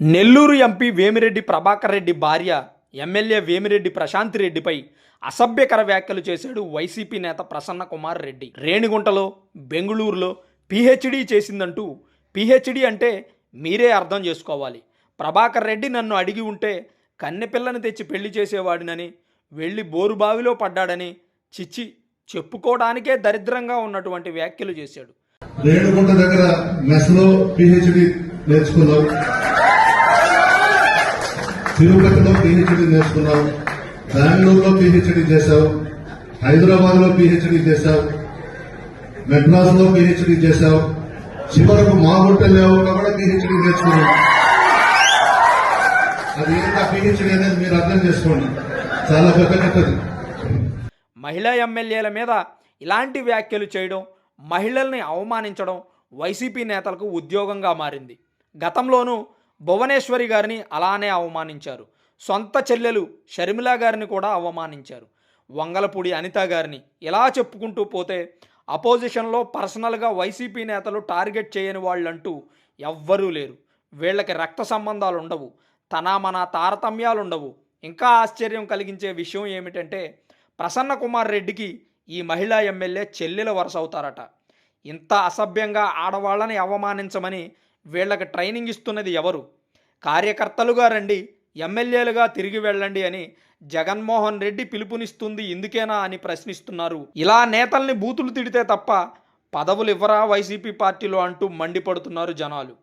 Nellore MP Vemireddy Prabhakar Reddy భార్య MLA Vemireddy Prashanth రెడ్డిపై అసభ్యకర వ్యాఖ్యలు చేశాడు వైసీపీ నేత ప్రసన్న కుమార్ రెడ్డి. రేణిగుంటలో బెంగళూరులో పిహెచ్డీ చేసిందంటూ పిహెచ్డీ అంటే మీరే అర్థం చేసుకోవాలి. ప్రభాకర్ రెడ్డి నన్ను అడిగి ఉంటే కన్నెపిల్లని తెచ్చి పెళ్ళి చేసేవాడినని వెళ్ళి బోరుబావిలో పడ్డాడని చిచ్చి చెప్పుకోవడానికే దరిద్రంగా ఉన్నటువంటి వ్యాఖ్యలు చేశాడు. రేణుగుంట దగ్గర మెస్లో పిహెచ్డి నేర్చుకున్నావు తిరుపతిలో పిహెచ్డి నేర్చుకున్నావు. బెంగళూరులో పిహెచ్డి చేశావు. హైదరాబాద్లో పిహెచ్డి చేశావు. మెడ్రాస్లో పిహెచ్డి చేశావు. చివరకు మా లేవు కూడా పిహెచ్డి నేర్చుకున్నావు. అది ఏంటా పిహెచ్డి అనేది మీరు అర్థం చేసుకోండి. చాలా పెద్ద మహిళా ఎమ్మెల్యేల మీద ఇలాంటి వ్యాఖ్యలు చేయడం మహిళల్ని అవమానించడం వైసీపీ నేతలకు ఉద్యోగంగా మారింది. గతంలోనూ భువనేశ్వరి గారిని అలానే అవమానించారు. సొంత చెల్లెలు షర్మిల గారిని కూడా అవమానించారు. వంగలపూడి అనిత గారిని ఇలా చెప్పుకుంటూ పోతే అపోజిషన్లో పర్సనల్గా వైసీపీ నేతలు టార్గెట్ చేయని వాళ్ళంటూ ఎవ్వరూ లేరు. వీళ్ళకి రక్త సంబంధాలు ఉండవు తనామన తారతమ్యాలు ఉండవు ఇంకా ఆశ్చర్యం కలిగించే విషయం ఏమిటంటే ప్రసన్న కుమార్ రెడ్డికి ఈ మహిళా ఎమ్మెల్యే చెల్లెల వరుస అవుతారట ఇంత అసభ్యంగా ఆడవాళ్ళని అవమానించమని వీళ్ళకి ట్రైనింగ్ ఇస్తున్నది ఎవరు? కార్యకర్తలుగా రండి ఎమ్మెల్యేలుగా తిరిగి వెళ్ళండి అని జగన్మోహన్ రెడ్డి పిలుపునిస్తుంది ఇందుకేనా అని ప్రశ్నిస్తున్నారు. ఇలా నేతల్ని బూతులు తిడితే తప్ప పదవులు ఇవ్వరా వైసీపీ పార్టీలో అంటూ మండిపడుతున్నారు జనాలు.